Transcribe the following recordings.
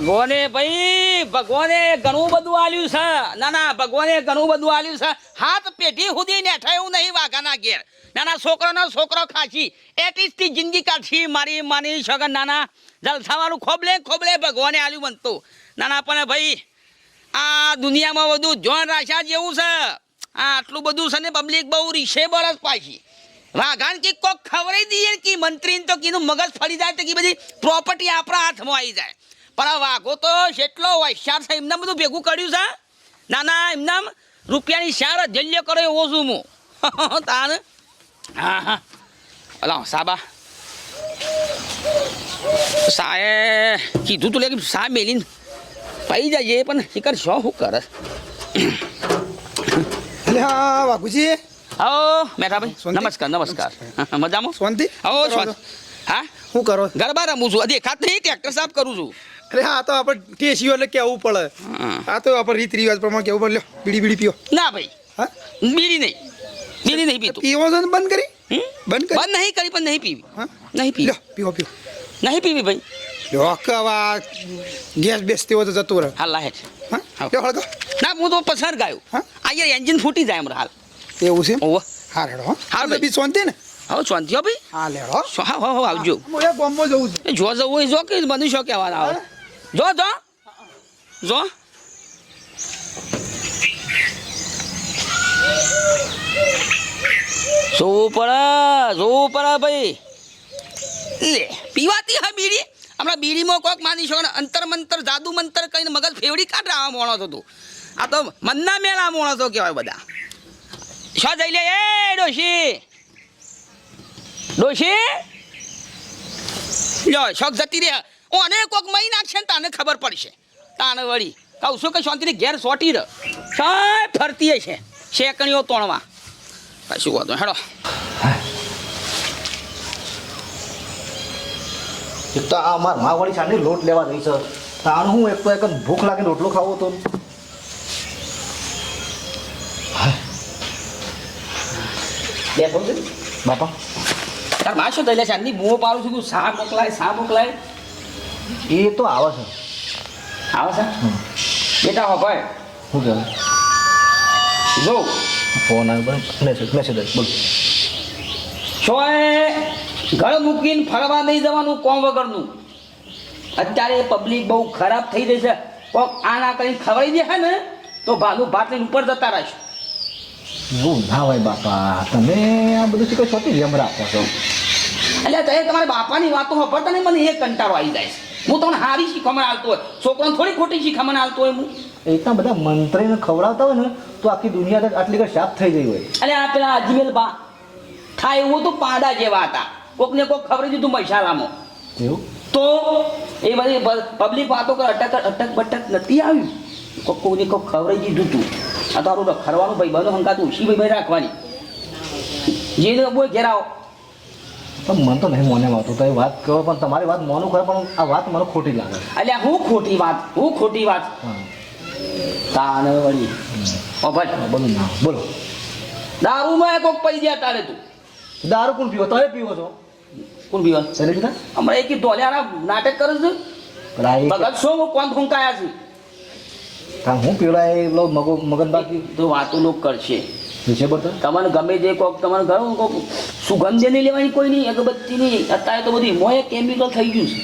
ભગવાને ભાઈ, ભગવાને ઘણું બધું આલ્યું છે. ના ના, ભગવાને ઘણું બધું આલ્યું છે. હાથ પેઢી સુધી નેઠા એવું નહીં વાઘાના ઘેર. નાના છોકરાનો છોકરો ખાચી એટીસથી જિંદગી કાઢી મારી માની સગન નાના જલસાવાનું ખોબલે ખોબલે ભગવાને આલ્યું બનતું. નાના પણ ભાઈ, આ દુનિયામાં બધું જોન રાશા જેવું છે. આ આટલું બધું છે ને પબ્લિક બહુ રીશે બળસ પાછી. વાઘાન કે કોક ખવડાવી દઈએ કે મંત્રીને તો કીધું મગજ ફરી જાય તો કે બધી પ્રોપર્ટી આપણા હાથમાં આવી જાય. પણ આ વાઘો તો જેટલો હોશિયાર છે એમને બધું ભેગું કર્યું છે ના ના એમને રૂપિયાની શાર જલ્ય કરો એવો છું હું. તાન. હા હા. અલા સાબા. સાએ કીધું તું લે કે સા મેલીને પાઈ જાય પણ શિકર શો શું કરે? અલે હા બાપુજી આવો મેઠાભાઈ? નમસ્કાર નમસ્કાર. મજામાં? શાંતિ. આવો હા? શું કરો? ગરબા રમું છું. દેખાત નહીં ટ્રેક્ટર સાફ કરું છું. અરે હા તો આપણે ટેસીઓ એટલે કેવું પડે. આ તો આપણે રીત રિવાજ પ્રમાણે કેવું પડે. લ્યો બીડી બીડી પીઓ. ના ભાઈ. હા? બીડી નહીં. બીડી નહીં પીતો. પીવો છે બંધ કરી? બંધ કરી? બંધ નહીં કરી પણ નહીં પીવી. નહીં પીવી. પીવો પીવો. નહીં પીવી ભાઈ. કે ગેસ બેસતી હોય તો જતું રહે. હાલ લાહે છે. ના હું તો પસાર ગાયું? આ એન્જિન ફૂટી જાય હમણાં હાલ. એવું છે? ઓહો. હા રેડો હા. હા, હા ભાઈ. બી શાંતિ ને? આવો શાંતિ હો ભાઈ. હા લેડો હા. આવજો. બોમ્બો જવું છું. જો જવું હોય જો કે બધું શો કહેવાના આવે. જો જો. જો. જોવું પડે જોવું પડે ભાઈ. લે પીવાતી હા બીડી? હમણાં બીડીમાં કોક માની શકો અંતર મંતર જાદુ મંતર કહીને મગજ ફેવડી કાઢ આવા મોણો તું. આ તો મનના મેળા મોણો તો કહેવાય બધા. શો જઈ લે? એ ડોશી. ડોશી. લો શોખ જતી રહ્યા અને કોક મહી નાખશે ને તાને ખબર પડશે. તાને વળી કહું છું કે શાંતિની ઘેર સોટી રહ સાય ફરતી છે. શેકણીઓ તોણવા. કશું વાંધો નહીં. હેડો. એક તો આ અમાર માવાળી સાંજે લોટ લેવા ગઈ છે. તાણ હું એક તો એક ભૂખ લાગે રોટલો ખાવો તો. બેઠો છે? બાપા. તારમાં શું થઈ લે ચાંદની બૂમો પાડું છું કે સા મોકલાય સા મોકલાય? એ તો આવે છે. આવે છે? બેટા હો ભાઈ. શું કહેવાય જો. ફોન આવ્યો મેસેજ મેસેજ બોલ. શોએ ઘર મૂકીને ફરવા નહીં જવાનું કોમ વગરનું. અત્યારે પબ્લિક બહુ ખરાબ થઈ રહી છે. કોક આના કરીને ખવાઈ દે છે ને તો ભાલું ભાત લઈને ઉપર જતા રહેશે. એવું ના હોય બાપા. તમે આ બધું શીખો છોટી જેમ રાખો છો. એટલે તમારા બાપાની વાતો સાંભળતા ને મને એ કંટાળો આવી જાય છે. હું તમને હારી શીખવામાં આવતો હોય? છોકરાને થોડી ખોટી શીખવામાં આવતો હોય હું? એટલા બધા મંત્રીને ખવડાવતા હોય ને તો આખી દુનિયા આટલી કઈ સાફ થઈ ગઈ હોય. અને આ પેલા અજમેલ બા થાય એવું તો પાડા જેવા હતા. કોકને કોક ખબર દીધું મસાલામાં એવું? તો એ બધી પબ્લિક વાતો કરે અટક અટક બટક નથી આવ્યું કોક કોકને કોક ખવડાવી દીધું તું. આ તારું ખરવાનું ભાઈ બંધ હંકાતું ઉછી ભાઈ ભાઈ રાખવાની. જે બોલ ઘેર આવો. પણ મને તો નહીં મોને વાતો તો એ વાત કહો પણ તમારી વાત મોનું ખરે પણ આ વાત મને ખોટી લાગે. એટલે હું ખોટી વાત હું ખોટી વાત? તાને વળી. ઓ ભાઈ. બધું ના બોલો. દારૂમાં કોક પડી ગયા તારે તું. દારૂ કોણ પીવો? તમે પીવો છો? કોણ પીવો? સરે કીધા હમણાં એક ધોલિયાના નાટક કરે છે. ભગત શું હું કોણ ફૂંકાયા છે? કારણ હું પીવડાય એ પેલો મગો મગન બાકી તો વાતો લોક કરશે. તમને ગમે તે કોક તમારે ઘણું કોક સુગંધ નહીં લેવાની કોઈ નહીં અગરબત્તી નહીં અત્યારે તો બધી મોય કેમિકલ થઈ ગયું છે.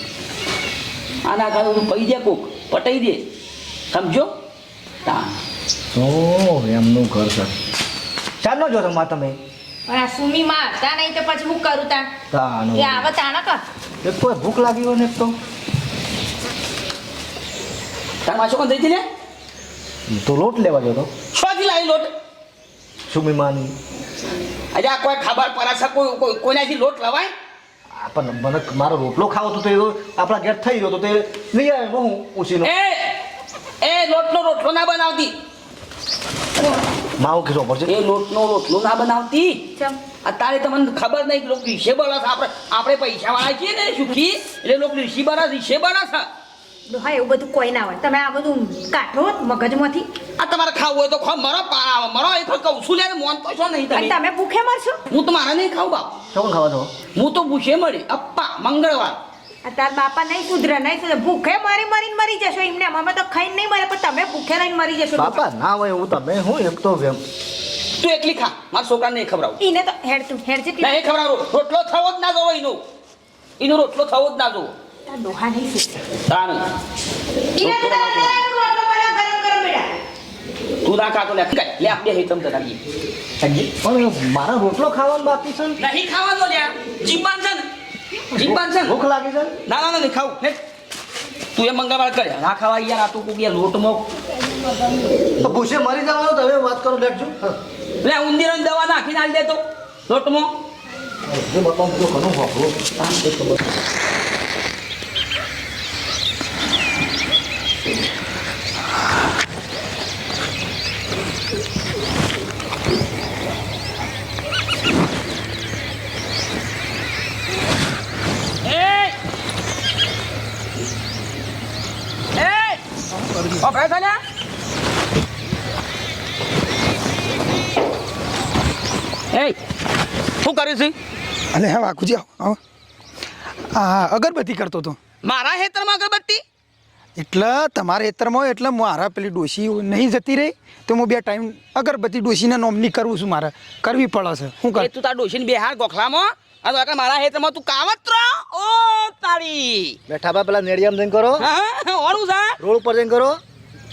આના બધું પડી દે કોક પટાઈ દે. સમજો? તા તો એમનું ઘર સર ચાલ જો તમારે તમે. પણ આ સુમી મારતા નહીં તો પછી હું કરું તા તાનો એ આવે તાણા કર એક તો ભૂખ લાગી હોય ને તો. તાર માછો કોણ દઈ ને તો લોટ લેવા જતો શોથી લાવી લોટ? સુમીમાની અરે આ કોઈ ખબર પડે કોઈ કોઈ- કોઈનાથી લોટ લવાય? આ પણ મને મારો રોટલો ખાવો તો એ આપણા ઘેર થઈ ગયો તો તે લઈ આવ્યો હું ઉછીનો. એ એ લોટનો રોટલો ના બનાવતી. માવો કીધો પડશે એ લોટનો રોટલો ના બનાવતી? અત્યારે તમને ખબર નહીં કે લોકો રીશે બળા આપણે આપણે પૈસા વાળા છીએ ને સુખી? એટલે લોકો રીશી બળા રીશે બળા હા એવું બધું કોઈ ના હોય. તમે આ બધું કાઢો મગજમાંથી. આ તમારે ખાવું હોય તો ખો મરો પારાવો મરો એ તો કહું છું લે મોન તો છો નહીં અને તમે તમે ભૂખે મરશો? હું તો મારે નહીં ખાવું બાપ. શું ખાવા છો? હું તો ભૂખે મળી અપ્પા મંગળવાર. તાર બાપા નહીં સુધરે નહીં સુધરે. ભૂખે મરી મરીને મરી જશો એમને. અમે તો ખાઈને નહીં મરે પણ તમે ભૂખે રહીને મરી જશો. બાપા ના હોય એવું તમે. હું એમ તો એમ તું એકલી ખા. મારા છોકરાને નહીં ખવડાવું. એને તો હેડ તું. હેડ છે નહીં ખવડાવું. રોટલો થવો જ ના જોવો એનો એનો રોટલો થવો જ ના જોવો. ડોહા નહીં તો ના ખાતો લે. લે આપણે હેતમ તો નાખીએ પણ મારા રોટલો ખાવાનું બાકી છે ને? નહીં ખાવાનો છે ભૂખ લાગી છે ને? ના નહીં ખાવું. તું એ મંગળવાર કરે. ના ખાવા યાર આ તું કોક યાર લોટમાં. તો ભૂસે મરી જવાનું તો હવે વાત કરો લેજો લે ઉંદીરની દવા નાખીને આલી દેતો લોટમાં. જે બતાવું તો ઘણું વાપરો એ ઓ ભાઈ સાલા એ શું કર્યું છે? અને હા વાકું આવો આવો. હા અગરબત્તી કરતો હતો. મારા હેતરમાં અગરબત્તી? એટલે તમારા હેતરમાં એટલે મારા પેલી ડોશી નહીં જતી રહી તો હું બે ટાઈમ અગરબત્તી ડોશીને નોમની કરું છું મારે. કરવી પડે છે. શું કર તું તાર ડોશીને બેહાર ગોખલામાં? અને તો મારા હેતરમાં તું કાવત્ર? ઓ તારી. બેઠા બા પેલા નેડિયામ જઈને કરો. હા ઓળું છે રોડ ઉપર જઈને કરો.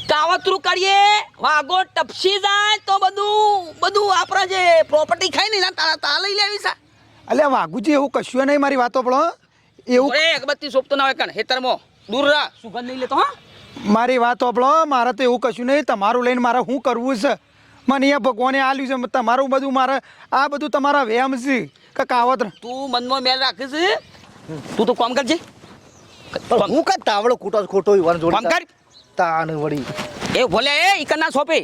કાવતરું કરીએ વાગો ટપસી જાય તો બધું બધું આપણા જે પ્રોપર્ટી ખાઈ ને એના તારા તા લઈ લેવી સા અલ્યા વાઘુજી એવું કશું નહીં મારી વાતો પડો એવું ઓએ અગરબત્તી સોંપતો ના હોય કણ હેતરમો દૂર રાહ. સુગંધ નહીં લેતો હા. મારી વાત આપણો મારે તો એવું કશું નહીં. તમારું લઈને મારે શું કરવું છે? મને અહીંયા ભગવાને આલ્યું છે તમારું બધું મારે આ બધું તમારા વ્યાયામ છે. કે કાવત તું મનમાં મેલ રાખે છે? તું તો કામ કરજે. હું કાંઈ તાવડો ખોટો ખોટો કામ જોડે કર. તાન વળી. એ ભલે એ ઈકરના સોપે.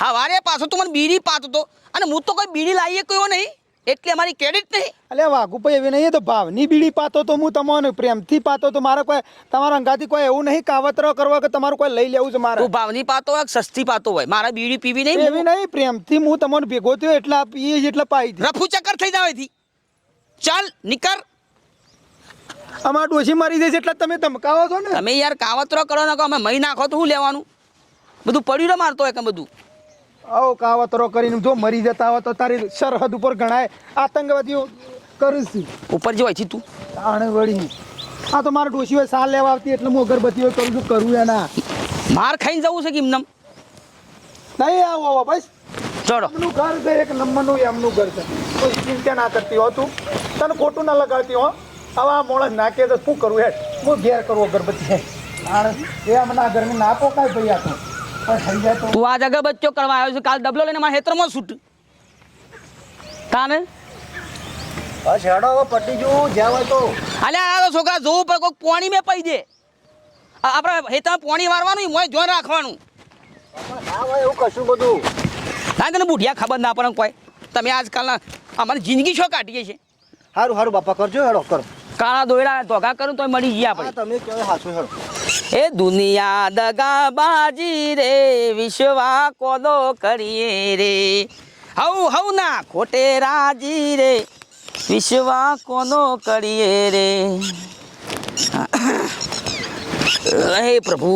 હા વારે પાછો તું મને બીડી પાતો તો. અને હું તો કોઈ બીડી લાવીએ કયો નહીં. એટલે અમારી ક્રેડિટ નહીં. અલે વાઘુ વાઘુભાઈ એવી નહીં તો ભાવની બીડી પાતો તો હું તમને પ્રેમથી પાતો તો મારે કોઈ તમારા અંગાથી કોઈ એવું નહીં કાવતરો કરવા કે તમારું કોઈ લઈ લેવું છે મારે. તું ભાવની પાતો હોય સસ્તી પાતો હોય? મારે બીડી પીવી નહીં એવી નહીં પ્રેમથી હું તમને ભેગો થયો એટલા પીએ એટલે પાઈ રફુ ચક્કર થઈ જાવ ચાલ નીકળ. અમારા ડોશી મરી જાય છે એટલે તમે ધમકાવો છો ને? તમે યાર કાવતરો કરો ને અમે મહી નાખો તો શું લેવાનું? બધું પડ્યું ને મારતો હોય કે બધું. આવો કાવતરો કરીને જો મરી જતા હોય તો તારી સરહદ ઉપર ગણાય આતંકવાદીઓ કરીશું ઉપર જે છે તું. આણે વળી આ તો મારા ડોશી હોય સાલ લેવા આવતી એટલે હું અગરબત્તી હોય કરું છું કરવું એના. માર ખાઈને જવું છે કે એમને નહીં આવો આવો બસ. ચડો. એમનું ઘર છે એક નંબરનું એમનું ઘર છે. કોઈ ચિંતા ના કરતી હો તું. તને ખોટું ના લગાડતી હો. હવે આ મોણસ નાખે તો શું કરવું હેઠ હું ઘેર કરવો અગરબત્તી એ હમણાં ઘરનું નાખો કાંઈ ભાઈ આ તો પણ થઈ જાય તો તું આજ અગરબત્તીઓ કરવા આવ્યો છે કાલ ડબલો લઈને મારા હેતરમાં છૂટ. તાને બસ હેડો હવે પટી જવું જ્યાં હોય તો. અલ્યા આ તો છોકરા જોવું પડે કોઈક પોણી મેં પઈ દે. આપણે હેતા પોણી વારવાનું મોય જોઈ રાખવાનું. ના હોય એવું કશું બધું. ના તને બુઢિયા ખબર ના પડે કોઈ. તમે આજકાલના અમારી જિંદગી શું કાઢીએ છે? સારું સારું બાપા કરજો હેડો કરો. કાળા દોયડા ધોકા કરું તો મળી ગયા આપણે તમે કહો હાચું હેડો. એ દુનિયા દગા બાજી રે વિશ્વા કોદો કરીએ રે. હઉ હઉ ના ખોટે રાજી રે વિશ્વા કોનો કરીએ રે. હે પ્રભુ.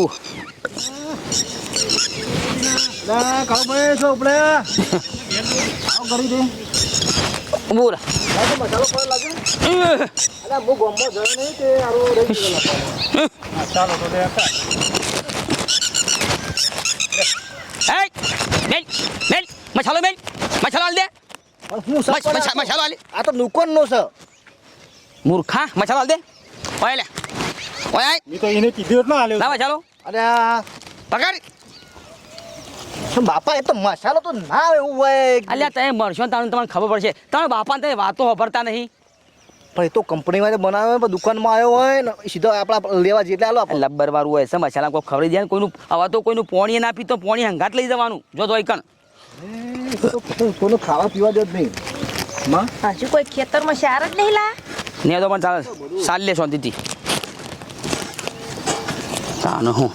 બોલ. મસાલો કોઈ લાગે? અલા હું ગોમમાં ગયો નહીં તે આરો રહી ગયો હા, ચાલો તો લે હતા. હે મેલ મેલ મસાલો આલ દે. મસાલો આલી આ તો દુકાનનો છે. મૂર્ખા મસાલો હાલ દે. ઓય લે. ઓય મી તો એને કીધું ના હાલ્યો ના ચાલો અરે પકડ. બાપા એ તો મસાલો તો ના આવે એવું હોય. અલ્યા તમે મળશો તારું તમને ખબર પડશે. તમે બાપાને તમે વાતો વાપરતા નહીં. પણ એ તો કંપનીમાં બનાવ્યો હોય પણ દુકાનમાં આવ્યો હોય ને સીધો આપણા લેવા જેટલા આલો આપણે. લબ્બર વાળું હોય છે મસાલા કોઈ ખબર દે કોઈનું આવા તો કોઈનું પોણી ના પીતો પોણી હંગાટ લઈ જવાનું. જો તો કણ એ તો કોઈ- કોઈનું ખાવા પીવા જો નહીં. માં? હજુ કોઈ ખેતરમાં શાર જ નહીં લા? ને તો પણ ચાલે. ચાલ લે શાંતિથી તાનો હું.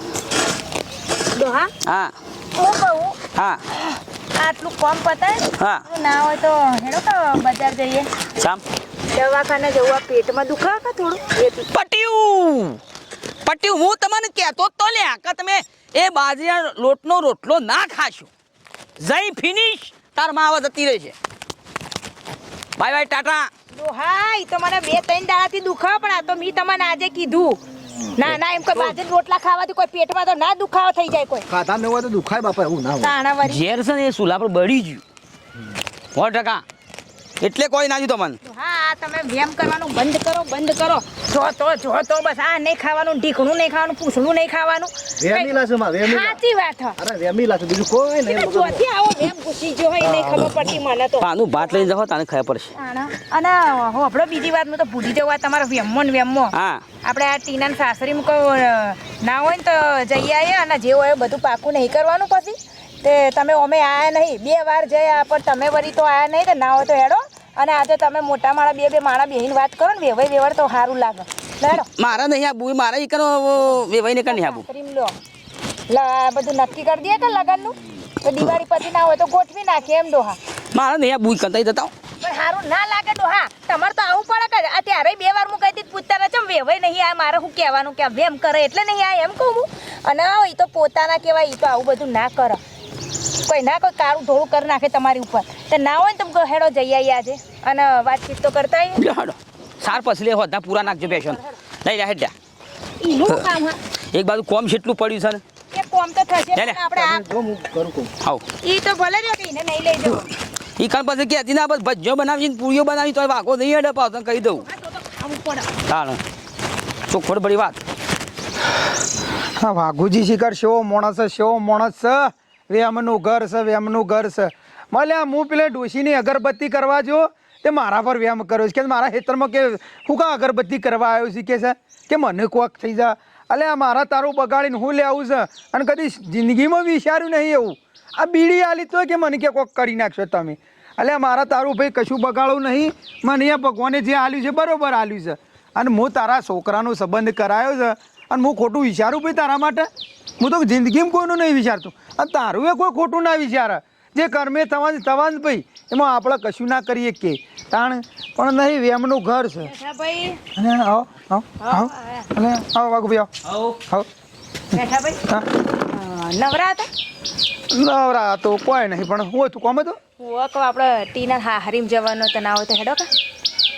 હા હા. હું કહું? હા. આટલું કોમ પતાય? હા. ના હોય તો હેડો તો બજાર જઈએ. સામ દવાખાને જવું આ પેટમાં દુખાવા કા થોડું? એ પટ્યું! પટ્યું હું તમને કહેતો તો લ્યા કે તમે એ બાજરીના લોટનો રોટલો ના ખાશો. જઈ ફિનિશ તાર માવા જતી રહેશે બાય બાય ટાટા. ડોહા ઈ તો મને બે ત્રણ દાડાથી દુખાવે પણ આ તો મેં તમને આજે કીધું. ના ના એમ કોઈ બાજરી રોટલા ખાવાથી કોઈ પેટમાં તો ના દુખાવો થઈ જાય કોઈ. ખાધા ન હોય તો દુખાય બાપા એવું ના હોય. ઝેર છે ને એ સુલા પર બળી ગયું. સો ટકા. એટલે કોઈ ના તમને હા તમે વ્યાયામ કરવાનું બંધ કરો બંધ કરો. જો તો જો તો બસ આ નહીં ખાવાનું ઢીકણું નહીં ખાવાનું પૂછડું નહીં ખાવાનું. વેમી લાશે માં વેમી સાચી વાત અરે વેમી લાશે બીજું કોઈ નહીં. મગજમાં. આવો વ્યાયામ ઘૂસી જો હોય નહીં ખબર પડતી મને તો. આનું ભાત લઈને જાવ તને ખબર પડશે. અને હો હોભળો બીજી વાત હું તો ભૂલી જવું આ તમારો વેમો ને વેમો હા. આપણે આ ટીના સાસરીમાં કોઈ અ, ના હોય ને તો જઈ આવીએ અને જે હોય બધું પાકું નહીં કરવાનું પછી. તે તમે અમે આયા નહીં. બે વાર જયા પણ તમે વળી તો આયા નહીં તો ના હોય તો હેડો. અને આજે તમે મોટા માળા બે બે માળા બેહીને વાત કરો ને વેવાય વેવાર તો સારું લાગે. મારા નહીં આબુ મારા ઈ કરો વેવાઈ ને નહીં આબુ સાસરીમાં લો. આ બધું નક્કી કરી દઈએ કે લગનનું? તો દિવાળી પછી ના હોય તો ગોઠવી નાખીએ એમ ડોહા. મારા નહીં આબુ કંતાઈ જતા હો. પણ સારું ના લાગે ડોહા. તમારે તો આવું પડે કે અત્યારે ત્યારે બે વાર હું કહી દીધી પૂછતા ના ચમ વેવાય નહીં આ મારે શું કહેવાનું કે વેમ કરે એટલે નહીં આ એમ કહું હું. અને એ તો પોતાના કહેવાય એ તો આવું બધું ના કરે. કોઈ ના કોઈ કાળું ધોળું કરી નાખે તમારી ઉપર. તો ના હોય ને તમે હેડો જઈ આવીએ આજે. અને વાતચીત તો કરતા આવીએ. હાડો. સાર પસલે હોતા પૂરા નાખજો બેસો લઈ જા હેડ્યા કામ એક બાજુ કોમ જેટલું પડ્યું છે ને. એ કોમ તો થશે. આપણે આ કરું આવ. ઈ તો ભલે રહ્યો કે એને નહીં લઈ જવો. ઈ કાન પાસે કે ના બસ ભજ્જો બનાવી પૂરીઓ બનાવી તો વાગો નહીં હેડે પાવ તને કહી દઉં. હા, તાણ. ચોખવટ બડી વાત. હા વાઘુજી શિખર શેવો મોણસ શેવો મોણસ છે? વેમનું ઘર છે વેમનું ઘર છે. મળ્યા હું પેલે ડોશીની અગરબત્તી કરવા જો તે મારા પર વ્યાયામ કર્યો છે. કે મારા ખેતરમાં કે હું કા અગરબત્તી કરવા આવ્યો છે, કે છે? કે મને કોક થઈ જા. અલે આ મારા તારું બગાડીને હું લે આવું છે? અને કદી જિંદગીમાં વિચાર્યું નહીં એવું. આ બીડી આલી તો કે મને કે કોક કરી નાખશો તમે. અલે મારા તારું ભાઈ કશું બગાડવું નહીં. મને એ ભગવાને જે આલ્યું છે, બરોબર આલ્યું છે. અને હું તારા છોકરાનો સંબંધ કરાયો છે. અને હું ખોટું વિચારું ભાઈ તારા માટે? હું તો જિંદગીમાં કોઈનું નહીં વિચારતું. અને તારું એ કોઈ ખોટું ના વિચારે. જે કર્મે થવા થવાનું ભાઈ એમાં આપણે કશું ના કરીએ કે. તાણ પણ નહીં વેમનું ઘર છે. ભાઈ. અને આવો આવો આવો અને આવો આવો. આવો. બેઠા ભાઈ. હા. અ, નવરા હતા? નવરા તો કોઈ નહીં પણ હું તું કોમ હતું? ઓવા કહો આપણે ટીના હા હરીમ જવાનો તો ના હોય તો હેડો કા.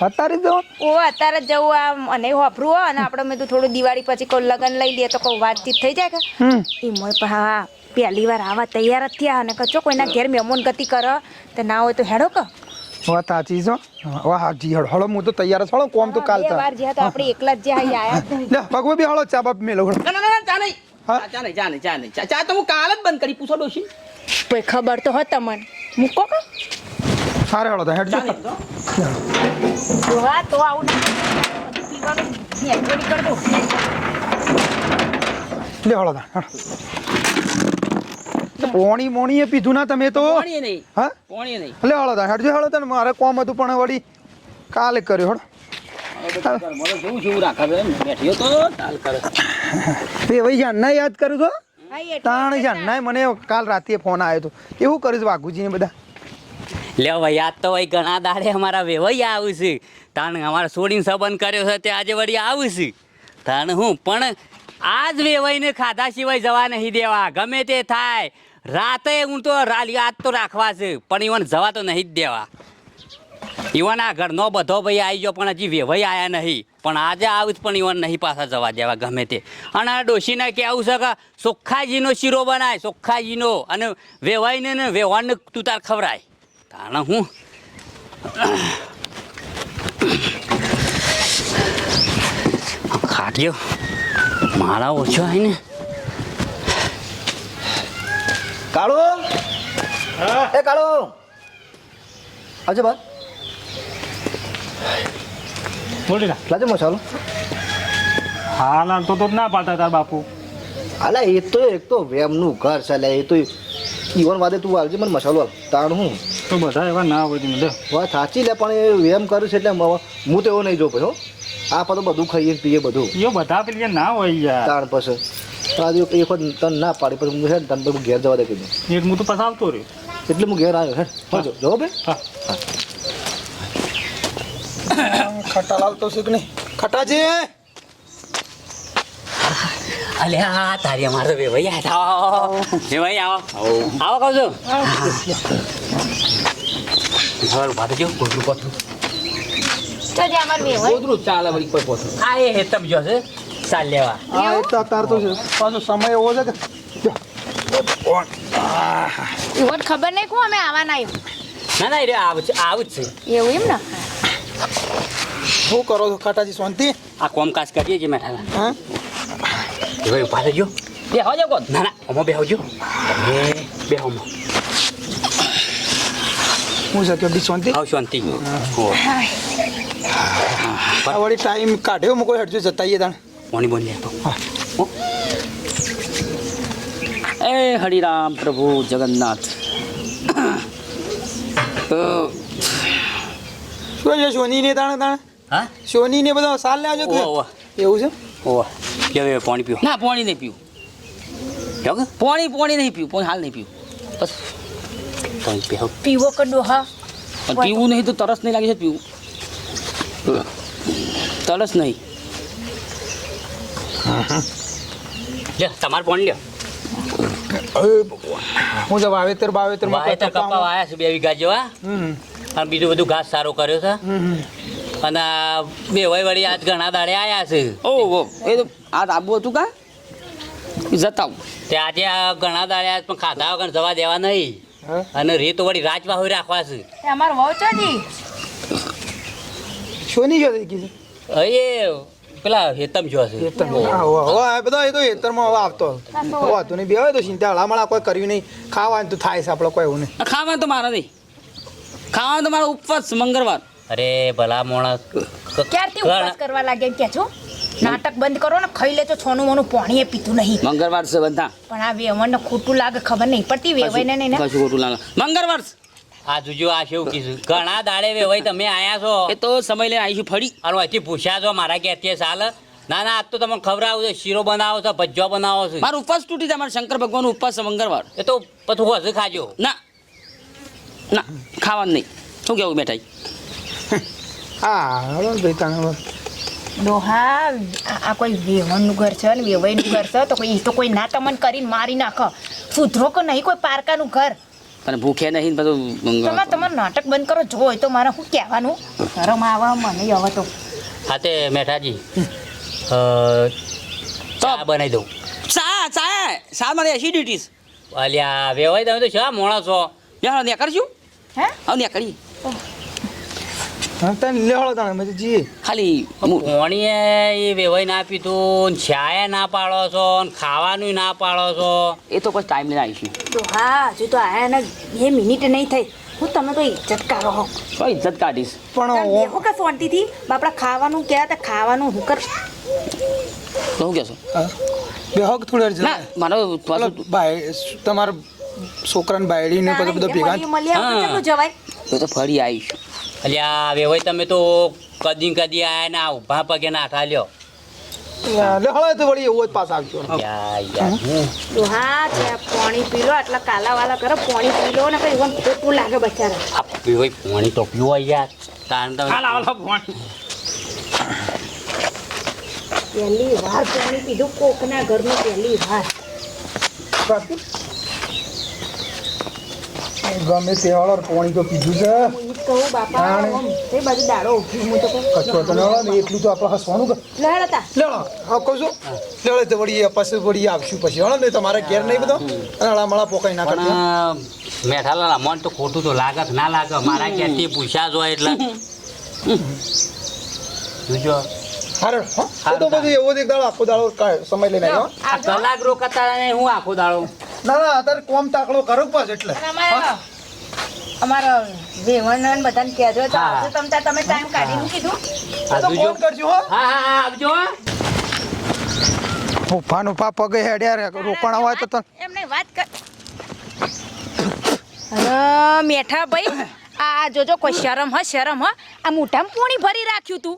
અત્યારે જ ઓ અત્યારે જ જવું આ અને વાપરું હોય અને આપણે મેં તો થોડું દિવાળી પછી કોઈ લગન લઈ લઈએ તો કોઈ વાતચીત થઈ જાય કે. હમ. એ મોય પણ હા પહેલી વાર આવા તૈયાર જ થયા અને કચો કોઈના ઘેર મહેમાન ગતિ કર તો ના હોય તો હેડો ક વાત સાચી છો વાહ હાજી હળો હળો હું તો તૈયાર છો. હળો કોમ તો કાલ વાર જ્યાં તો આપણે એકલા જ જ્યાં આયા. જ નહીં લે ભગવાન બી હળો ચા બાપ મેલો. ના ના ના ચા નહીં? ચા નહીં ચા નહીં ચા નહીં. ચા તો હું કાલ જ બંધ કરી પૂછો ડોશી. કોઈ ખબર તો હો તમને. મૂકો ક સારે હળો તો હેડ ચા જો. તો. આવું ના દો લે હળો હળો. પોણી મોણીએ એ પીધું ના તમે તો? પોણીએ નહીં. હા? પોણીએ નહીં. લે હળો તો હેડજો હળો તો મારે કોમ હતું પણ વળી કાલે કર્યો હળો. કરે. યાદ તો? તાણ જાનના મને કાલ રાતે ફોન આવ્યો હતો એવું કર્યું છે વાઘુજીને બધા? લે ભાઈ આજ તો ભાઈ ઘણા દાડે અમારા વેવાઈ આવું છે. તાણ અમારા સોડીને સંબંધ કર્યો છે તે આજે વળી આવું છે. તાણ હું પણ આજ વેવાઈને ખાધા સિવાય જવા નહીં દેવા. ગમે તે થાય. રાતે હું તો આજ તો રાખવા છે, પણ ઈવન જવા તો નહીં જ દેવા. ઈવન આ ઘરનો બધો ભાઈ આવી ગયો, પણ હજી વેવાઈ આવ્યા નહીં. પણ આજે આવું પણ ઈવન નહીં પાછા જવા દેવા ગમે તે. અને આ ડોશીને કહેવું છે કે સોખાજીનો શીરો બનાય સોખાજીનો અને વેવાઈને ને વેવાને તું તાર ખવરાય તાણે હું. ખાટ્યો. મારા ઓછો હોય ને કાળો? એ કાળુ! આવજે બા. બોલી ના લાજે મસાલો હા ના તો તો ના પાડતા તાર બાપુ. અલા એ તો એક તો વેમનું ઘર છે એ તો ઈવન વાદે તું આવજે મને મસાલો હાલ તાણ હું. તો બધા એવા ના હોય લે વાત સાચી લે પણ એ વેમ કરું છે એટલે હું તો એવો નહીં જો ભાઈ હો. આ તો બધું ખાઈએ પીએ બધું. એ બધા પેલી ના હોય યાર. તાણ પછી. આ એક વખત તને ના પાડી પછી હું હેડ તને પછી ઘેર જવા દે કીધું. એક હું તો પાછા આવતો રહ્યો. એટલે હું ઘેર આવ્યો હેડ હા જો જો ભાઈ. હા. ખટા લાવતો છે કે નહીં? ખટાજી! અલ્યા તારી અમારો વેવાઈ આવો ભાઈ આવો. આવો કહું છું. હવે ઊભા થજો ગોદરું પોથું તો જે અમાર વેવાઈ ગોદરું ચાલે વળી કોઈ પોતું. આ એ હેતમ જો છે. ચાલ લેવા. હા એ તો અત્યારે તો છે. પાછો સમય એવો છે કે એવું ખબર નહીં કોણ? અમે આવવાના આવ્યું ના ના એ આવું છે આવું જ છે. એવું એમ ને? શું કરો છો ખાટાજી શાંતિ? આ કોમકાજ કરીએ છીએ મેઠાલા હા? વેવાઈ ઊભા થજો બે હોજો કોણ? ના ના ઓમાં બેહવજો. તમે બેહોમાં હું છે કે બી શાંતિ? આવ શાંતિ. વળી ટાઈમ કાઢ્યો મૂકો હેડજો જતાઈએ તાણ. પાણી બોલી લેતો એ હરિરામ પ્રભુ જગન્નાથ શું છે સોની ને તાણે તાણે? હા? સોની ને બધા સાલ લેજો કે એવું છે? ઓવા. લે પાણી પીઓ ના પાણી નહીં પીવું. કે? પાણી પાણી નહીં પીવું પાણી હાલ નહીં પીવું. બસ. પાણી પીવો. પીવો કડો હા. પણ પીવું નહીં તો તરસ નહીં લાગે છે પીવું. તરસ નહીં. લે તમારે પણ લ્યો. હું તો વાવેતર વાવેતર વાવેતર કપા વાયા છે બે વીઘા જેવા. અને બીજું બધું ઘાસ સારો કર્યો છે. અને બે વય વળી આજ ઘણા દાડે આયા છે. ઓ ઓ એ તો આ આબુ હતું કા? જતાવ. તે આજે આ ઘણા દાડે આજ પણ ખાધા વગર જવા દેવા નહીં. અને રીત વળી રાજવાહુ રાખવા છે. અમાર વહુ ચોજી સોની જો? થઈ ગઈ છે એ પેલા હેતમ જો છે હેતરમાં. હા, હવે હવે આ બધા એ તો હેતરમાં હવે આવતો. હવે હતું નહીં બે હોય તો ચિંતા હળામળા કોઈ કર્યું નહીં. ખાવાનું તો થાય છે આપણે કોઈ એવું નહીં. ખાવાનું તો મારા નહીં. ખાવાનું તો મારો ઉપવાસ મંગળવાર. અરે ભલા મોણા ક્યારથી ઉપવાસ કરવા લાગ્યા કે છો? નાટક બંધ કરો ને ખાઈ લેજો છોનું મોનું પાણી એ પીતું નહીં. મંગળવાર છે બધા. પણ આ વેવણને ખોટું લાગે ખબર નહીં પડતી નહીં ને? કશું ખોટું લાગે. મંગળવાર છે. આ જોજો આ શું કીધું? ઘણા દાડે વેવાઈ તમે આયા છો. એ તો સમય લઈને આવીશું ફરી. અને અહીંથી પૂછ્યા છો મારા ઘેરથી ચાલે? ના ના આજ તો તમને ખબર આવું છે શીરો બનાવો છો ભજ્જો બનાવો છો. મારો ઉપવાસ તૂટી જાય મારા શંકર ભગવાન ઉપવાસ મંગળવાર. એ તો પછી હશે ખાજો. ના ના ખાવાનું નહીં. શું કેવું બેઠાઈ? હા ભાઈ ડોહા આ કોઈ વેવણનું ઘર છે ને વેવાઈનું ઘર છે તો કોઈ તો કોઈ ના તમને કરીને મારી નાખો. સુધરો કે નહીં કોઈ પારકાનું ઘર? અને ભૂખે નહીં બધું તમે તમારું નાટક બંધ કરો જો હોય તો મારે શું કહેવાનું? શરમ આવા મને હવે તો. હા તે મેઠાજી. અ, ચા બનાવી દઉં. સા ચા સા મારી એસિડિટીસ અલ્યા વેવાય તમે તો શા મોણા છો યાર ને કરશું. હે? હવે ને કરી તાણે લેવાળો તાણે મેં તો જીએ ખાલી પોણીએ એ વેવાઈ ના પીતું ને ના પાડો છો ને ખાવાનું ના પાડો છો. એ તો કોઈ ટાઈમ આવીશું હા હજુ તો આયા ને બે મિનિટ નહીં થઈ. હું તમે તો ઇજ્જત કરો હો કોઈ ઇજ્જત કાઢીશ? પણ હું કે શાંતિથી? બાપડા ખાવાનું કહેવા તો ખાવાનું હું કર. તો શું કહેશો? હા. બે હક થોડી ના મારો પાછું તમારા છોકરાને બાયડી ને બધું ભેગા જવાય. તો તો ફરી આવીશું. અલ્યા વેવાઈ તમે તો કદી કદી આયા ના ઊભા પગે પગે નાઠા લ્યો લેવાળો તો વળી એવો જ પાસ આવજો. યાર છે પાણી પી લો આટલા કાલા વાલા કરો પાણી પી લો ને કઈ એવું ખોટું લાગે બચારા. આ પીવાય પાણી તો પીવો યાર. તાણ તમે પહેલી વાર પાણી પીધું કોકના ઘરનું પહેલી વાર. ગમે તે વાળો પોણી તો પીધું છે. કહું બાપા તાણે. બાજુ દાડો ઉઠી હું તો કચો તો લેવાળો ને એટલું તો આપણે હસવાનું કે લડ હતા. હા કહું છું. લેવાળો તો વળી પછી વળી આવશું પછી. હળો ને તમારે ઘેર નહીં બધો. અને હળામળા પોકાઈ ના પણ મેઠાલાલ મન તો ખોટું તો લાગત ના લાગે. મારા ક્યાંથી પૂછ્યા જો એટલે. જોજો. હારે હા. તો એવો જ એક દાડો આખો દાડો સમય લઈને આવ્યો. હો. આ કલાક રોકાતા ને હું આખો દાડો? ના ના અત્યારે કોમ તાકડો કરો પાછ એટલે. અમારા ને બધાને કહેજો. તો. આવજો તમ તાર તમે ટાઈમ કાઢીને કીધું. આ તો ફોન કરજો હો. હા હા હા આવજો ઉફા નુફા પગે હેડ્યા રે. હોય તો તને એમને વાત કર અરે મેઠા ભાઈ આ જોજો કોઈ શરમ હ શરમ હ. આ મોઢામાં પોણી ભરી રાખ્યું તું.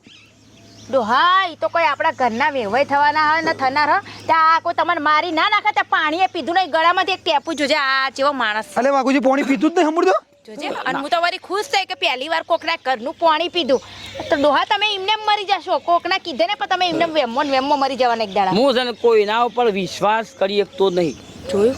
ડોહા એ તો કોઈ આપણા ઘરના વેવાઈ થવાના હોય ને થનાર હ. ત્યાં આ કોઈ તમને મારી ના નાખે ત્યાં પાણીએ પીધું નહીં ગળામાંથી એક ટેપું જોજે. આ જેવો માણસ. અલે વાઘુજી પોણી પીધું જ નહીં સાંભળ્યો જોજે. અને હું તો વળી ખુશ થઈ કે પહેલી વાર કોકના ઘરનું પાણી પીધું. તો ડોહા તમે એમને મરી જશો. કોકના કીધે ને પણ તમે એમને વેમો ને વેમો મરી જવાના એક દાડા. હું છે ને કોઈના ઉપર વિશ્વાસ કરી શકતો નહીં. જોયું?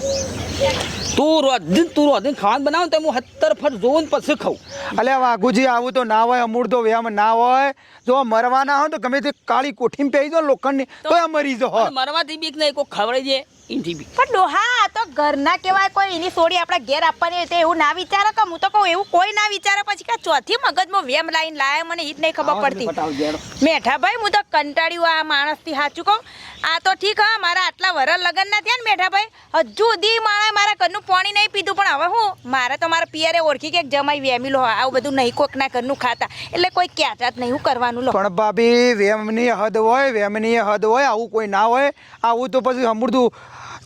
તું રોજ તું રોજ ખાવાનું બનાવ તો હું સત્તર ફટ જોઉં પછી ખાઉં. અલે વાઘુજી આવું તો ના હોય અમૂળ તો વ્યામ ના હોય. જો મરવાના હોય તો ગમે તે કાળી કોઠીમાં પહેરી દો લોખંડની તો મરી જો મરવાથી બીક નહીં કોઈ ખવડાઈ દે. એનથી બી. પણ ડોહા તો ઘરના કહેવાય કોઈ એની સોડી આપણા ઘેર આપવાની તો એવું ના વિચારે કે હું તો કહું એવું કોઈ ના વિચારે. પછી કે ચોથી મગજમાં વેમ લાઈન લાયા મને ઈ જ નહીં ખબર પડતી. મેઠાભાઈ હું તો કંટાળ્યું આ માણસથી સાચું કહું. આ તો ઠીક હા મારા આટલા વરસ લગ્ન ના થયા ને મેઠાભાઈ હજુ દી માણે મારા ઘરનું પાણી નહીં પીધું. પણ હવે હું મારે તો મારા પિયરે ઓળખી કે જમાઈ વેમી લો આવું બધું નહીં કોક ના ઘરનું ખાતા. એટલે કોઈ ક્યાંતા જ નહીં હું કરવાનું લો. પણ ભાભી વેમની હદ હોય વેમની હદ હોય આવું કોઈ ના હોય. આવું તો પછી અમૃતું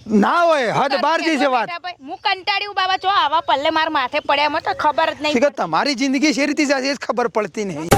ના હોય હદ બાર જી છે વાત. હું કંટાળ્યું બાબા જો આવા પલ્લે માર માથે પડ્યા મને ખબર જ નહીં તમારી જિંદગી શેરી થી જાશે ખબર પડતી નહીં.